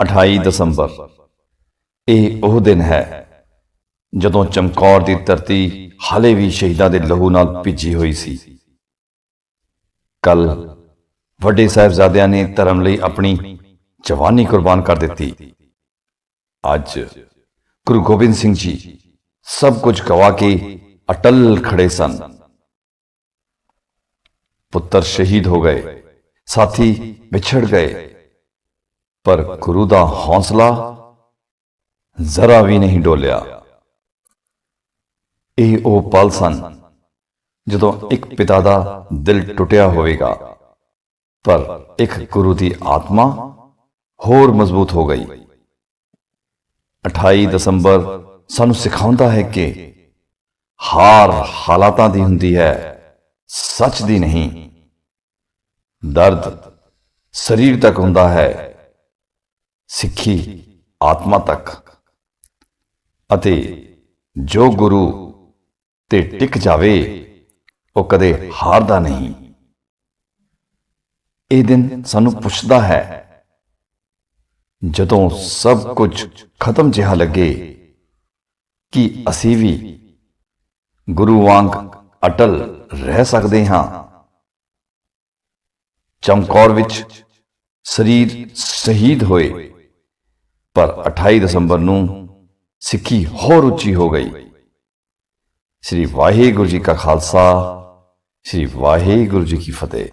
28 ਦਸੰਬਰ। ਇਹ ਉਹ ਦਿਨ ਹੈ ਜਦੋਂ ਚਮਕੌਰ ਦੀ ਧਰਤੀ ਹਾਲੇ ਵੀ ਸ਼ਹੀਦਾਂ ਦੇ ਲਹੂ ਨਾਲ ਭਿੱਜੀ ਹੋਈ ਸੀ। ਕੱਲ ਵੱਡੇ ਸਾਹਿਬਜ਼ਾਦਿਆਂ ਨੇ ਧਰਮ ਲਈ ਆਪਣੀ ਜਵਾਨੀ ਕੁਰਬਾਨ ਕਰ ਦਿੱਤੀ। ਅੱਜ ਗੁਰੂ ਗੋਬਿੰਦ ਸਿੰਘ ਜੀ ਸਭ ਕੁਝ ਗਵਾ ਕੇ ਅਟਲ ਖੜੇ ਸਨ। ਪੁੱਤਰ ਸ਼ਹੀਦ ਹੋ ਗਏ, ਸਾਥੀ ਵਿਛੜ ਗਏ ਪਰ ਗੁਰੂ ਦਾ ਹੌਸਲਾ ਜ਼ਰਾ ਵੀ ਨਹੀਂ ਡੋਲਿਆ। ਇਹ ਉਹ ਪਲ ਸਨ ਜਦੋਂ ਇੱਕ ਪਿਤਾ ਦਾ ਦਿਲ ਟੁੱਟਿਆ ਹੋਵੇਗਾ, ਪਰ ਇੱਕ ਗੁਰੂ ਦੀ ਆਤਮਾ ਹੋਰ ਮਜ਼ਬੂਤ ਹੋ ਗਈ। 28 ਦਸੰਬਰ ਸਾਨੂੰ ਸਿਖਾਉਂਦਾ ਹੈ ਕਿ ਹਾਰ ਹਾਲਾਤਾਂ ਦੀ ਹੁੰਦੀ ਹੈ, ਸੱਚ ਦੀ ਨਹੀਂ। ਦਰਦ ਸਰੀਰ ਤੱਕ ਹੁੰਦਾ ਹੈ। ਸਿੱਖੀ ਆਤਮਾ ਤੱਕ। ਅਤੇ ਜੋ ਗੁਰੂ ਤੇ ਟਿਕ ਜਾਵੇ, ਉਹ ਕਦੇ ਹਾਰਦਾ ਨਹੀਂ। ਇਹ ਦਿਨ ਸਾਨੂੰ ਪੁੱਛਦਾ ਹੈ, ਜਦੋਂ ਸਭ ਕੁਝ ਖਤਮ ਜਿਹਾ ਲੱਗੇ, ਕਿ ਅਸੀਂ ਵੀ ਗੁਰੂ ਵਾਂਗ ਅਟਲ ਰਹਿ ਸਕਦੇ ਹਾਂ? ਚਮਕੌਰ ਵਿੱਚ ਸਰੀਰ ਸ਼ਹੀਦ ਹੋਏ। ਪਰ 28 ਦਸੰਬਰ ਨੂੰ ਸਿੱਖੀ ਹੋਰ ਉੱਚੀ ਹੋ ਗਈ। ਸ੍ਰੀ ਵਾਹਿਗੁਰੂ ਜੀ ਕਾ ਖਾਲਸਾ, ਸ੍ਰੀ ਵਾਹਿਗੁਰੂ ਜੀ ਕੀ ਫਤਿਹ।